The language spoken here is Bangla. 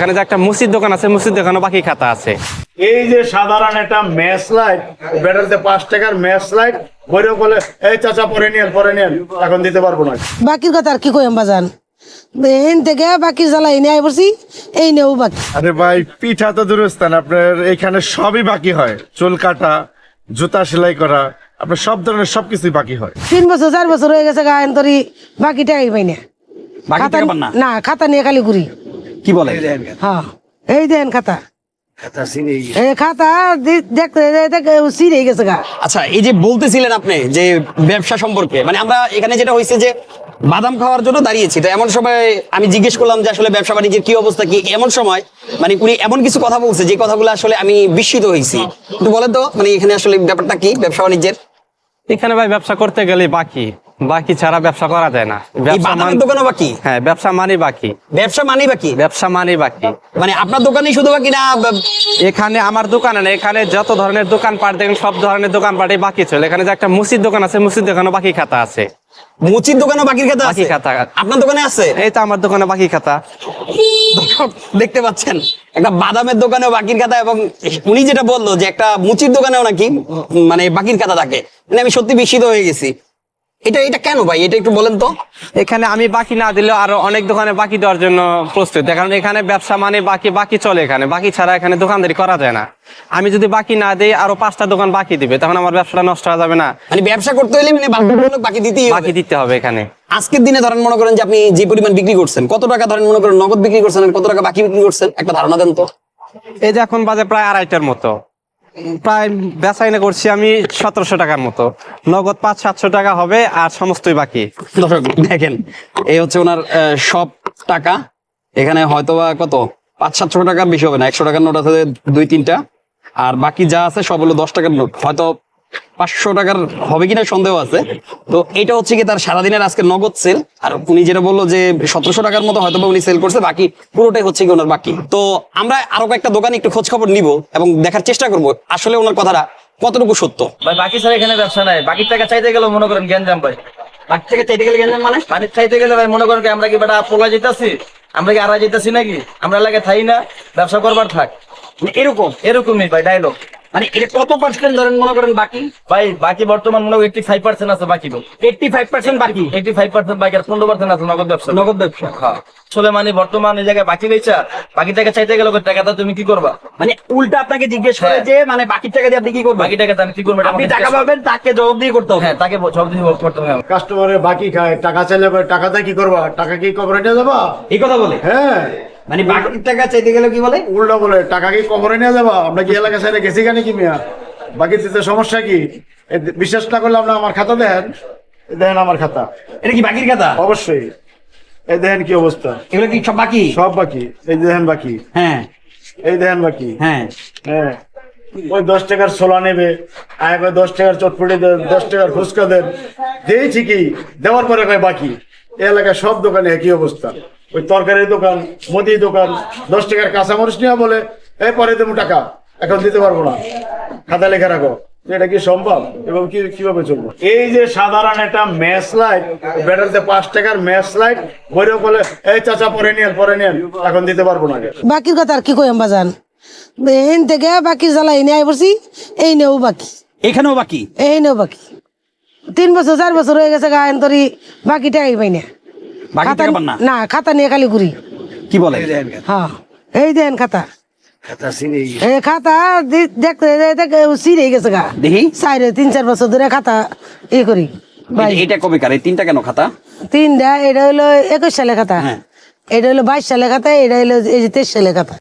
এখানে যে একটা মুসির দোকান আছে মুসির দোকানে বাকি খাতা আছে। এই যে সাধারণ একটা ম্যাচ লাইট বেটারতে পাঁচ টাকার ম্যাচ লাইট বইরে বলে এই চাচা পরে নিয়েন পরে নিয়েন এখন দিতে পারব না। বাকির কথা আর কি কইম বাজান? এন থেকে জ্বালা এনে আই এই নেও বাকি। আরে ভাই পিঠা তো আপনার এখানে সবই বাকি হয়। চুল কাটা জুতা সেলাই করা আপনার সব ধরনের সবকিছুই বাকি হয়। তিন বছর চার বছর হয়ে গেছে গায়ন তরি বাকি টাকাই পাই না। বাকি খাতা না? না খাতা নিয়ে খালি ঘুরি। কি বলে হ্যাঁ। এই দেন খাতা। এই খাতা দি- দেখতে দেখতে সিরে গেছে গা। আচ্ছা এই যে বলতেছিলেন আপনি যে ব্যবসা সম্পর্কে মানে আমরা এখানে যেটা হয়েছে যে বাদাম খাওয়ার জন্য দাঁড়িয়েছি তো এমন সময় আমি জিজ্ঞেস করলাম যে আসলে ব্যবসা বাণিজ্যের কি অবস্থা কি? এমন সময় মানে উনি এমন কিছু কথা বলছে যে কথাগুলো আসলে আমি বিস্মিত হয়েছি একটু বলেন তো মানে এখানে আসলে ব্যাপারটা কি ব্যবসা বাণিজ্যের? এখানে ভাই ব্যবসা করতে গেলে বাকি। বাকি ছাড়া ব্যবসা করা যায় না। ব্যবসা বাদামের মান- দোকানও বাকি? হ্যাঁ ব্যবসা মানে বাকি। ব্যবসা মানেই বাকি? ব্যবসা মানে বাকি। মানে আপনার দোকানেই শুধু বাকি না এখানে আমার দোকানে না এখানে যত ধরনের দোকান পাট দেখেন সব ধরনের দোকান পাটে বাকি চলে। এখানে যে একটা মুসির দোকান আছে মুসির দোকানে বাকি খাতা আছে। মুচির দোকানও বাকির খাতা আছে? খাতা। আপনার দোকানে আছে? এই তো আমার দোকানে বাকি খাতা। দেখতে পাচ্ছেন একটা বাদামের দোকানেও বাকির খাতা এবং উনি যেটা বলল যে একটা মুচির দোকানেও নাকি মানে বাকির খাতা থাকে। মানে আমি সত্যি বিস্মিত হয়ে গেছি। এটা এটা কেন ভাই? এটা একটু বলেন তো। এখানে আমি বাকি না দিলেও আরও অনেক দোকানে বাকি দেওয়ার জন্য প্রস্তুত। কারণ এখানে ব্যবসা মানে বাকি বাকি চলে এখানে। বাকি ছাড়া এখানে দোকানদারি করা যায় না। আমি যদি বাকি না দিই আরও পাঁচটা দোকান বাকি দিবে। তখন আমার ব্যবসাটা নষ্ট হয়ে যাবে না। মানে ব্যবসা করতে হলে মানে বাধ্যতামূলক বাকি দিতেই হবে। বাকি দিতে হবে এখানে। আজকের দিনে ধরেন মনে করেন যে আপনি যে পরিমাণ বিক্রি করছেন কত টাকা ধরেন মনে করেন নগদ বিক্রি করছেন কত টাকা বাকি বিক্রি করছেন? একটা ধারণা দেন তো। এই যে এখন বাজে প্রায় আড়াইটার মতো। প্রায় বেচাইনা করছি আমি সতেরোশো টাকার মতো। নগদ পাঁচ, সাতশো টাকা হবে আর সমস্তই বাকি। দর্শক, দেখেন, এই হচ্ছে ওনার সব টাকা। এখানে হয়তো বা কত? পাঁচ, সাতশো টাকা বেশি হবে না, একশো টাকার নোট আছে দুই, তিনটা। আর বাকি যা আছে সব হলো দশ টাকার নোট। হয়তো পাঁচশো টাকার হবে কিনা সন্দেহ আছে। তো এটা হচ্ছে কি তার সারাদিনের আজকে নগদ সেল আর উনি যেটা বলল যে সতেরোশো টাকার মতো হয়তো উনি সেল করছে বাকি পুরোটাই হচ্ছে কি ওনার বাকি। তো আমরা আরও কয়েকটা দোকানে একটু খোঁজ খবর নিব এবং দেখার চেষ্টা করব আসলে ওনার কথাটা কতটুকু সত্য। ভাই বাকি স্যার এখানে ব্যবসা নাই। বাকির টাকা চাইতে গেলে মনে করেন গ্যাঞ্জাম ভাই। বাকি থেকে চাইতে গেলে গেলেন মানে? বাকির চাইতে গেলে ভাই মনে করেন আমরা কি বেটা পোলা যেতেছি? আমরা কি আড়াই যেতেছি নাকি? আমরা এলাকায় থাই না। ব্যবসা করবার থাক। মানে এরকম? এরকমই ভাই ডায়লগ মানে এটা কত পার্সেন্ট ধরেন মনে করেন বাকি? ভাই বাকি বর্তমান মনে এইটটি ফাইভ পার্সেন্ট আছে বাকি এইটটি ফাইভ পার্সেন্ট বাকি? এইটটি ফাইভ পার্সেন্ট বাকি আর পনেরো পার্সেন্ট আছে নগদ ব্যবসা। নগদ ব্যবসা। হ্যাঁ। আসলে মানে বর্তমান এই জায়গায় বাকি রয়েছে। বাকি টাকা চাইতে গেলে টাকাটা তুমি কি করবা? মানে উল্টা আপনাকে জিজ্ঞেস করে হ্যাঁ। যে মানে বাকি টাকা দিয়ে আপনি কি করবেন? বাকি টাকা আমি কি করব এটা আপনি টাকা পাবেন তাকে জবাব দিয়ে করতে হবে। হ্যাঁ তাকে সব দিন করতে হবে। কাস্টমারের বাকি খায় টাকা চাইলে টাকাতে কি করবা? টাকা কি কবরে নিয়ে যাবা? এই কথা বলে? হ্যাঁ। মানে বাকি টাকা চাইতে গেলে কি বলে? উল্টা বলে টাকা কি কবরে নিয়ে যাবা? আমরা কি এলাকা সাইডে গেছি কেন কি মিয়া? বাকি দিতে সমস্যা কি? বিশ্বাস না করলে আপনি আমার খাতা দেন। এ দেখেন আমার খাতা। এটা কি বাকির খাতা? অবশ্যই। এই দেখেন কি অবস্থা? এগুলো কি সব বাকি? সব বাকি। এই দেখেন বাকি। হ্যাঁ। এই দেখেন বাকি। হ্যাঁ। হ্যাঁ। ওই দশ টাকার ছোলা নেবে। আয় দশ টাকার চটপটি দেন দশ টাকার ফুচকা দেন। দিয়েছি কি? দেওয়ার পরে কয় বাকি? এলাকায় সব দোকানে একই অবস্থা। ওই তরকারির দোকান মুদি দোকান দশ টাকার কাঁচামরিচ নিয়ে বলে এই পরে দেবো টাকা এখন দিতে পারব না। খাতা লেখা রাখো এটা কি সম্ভব এবং কি কীভাবে চলবো? এই যে সাধারণ একটা ম্যাচ লাইট বেটারতে পাঁচ টাকার ম্যাচ লাইট বইরে বলে এই চাচা পরে নিয়েন পরে নিয়েন এখন দিতে পারব না বাকির কথা আর কি কইম বাজান? এন থেকে বাকির জ্বালা এনে আই পড়ছি এই নেও বাকি। এখানেও বাকি? এই নেও বাকি। তিন বছর চার বছর হয়ে গেছে গায়ন তরি বাকি টাকাই পাই না। বাকি খাতা টাকা পান না? না খাতা নিয়ে খালি ঘুরি। কি বলে? হ্যাঁ এই দেন খাতা। এই খাতা দেখতে সিরে গেছে গা। দেখি। তিন চার বছর ধরে খাতা ই করি। এটা কবে কার? তিনটা কেন খাতা? তিনটা এটা হলো একুশ সালে খাতা। হ্যাঁ। এটা হলো বাইশ সালে খাতা এটা হলো এই যে তেইশ সালে খাতা।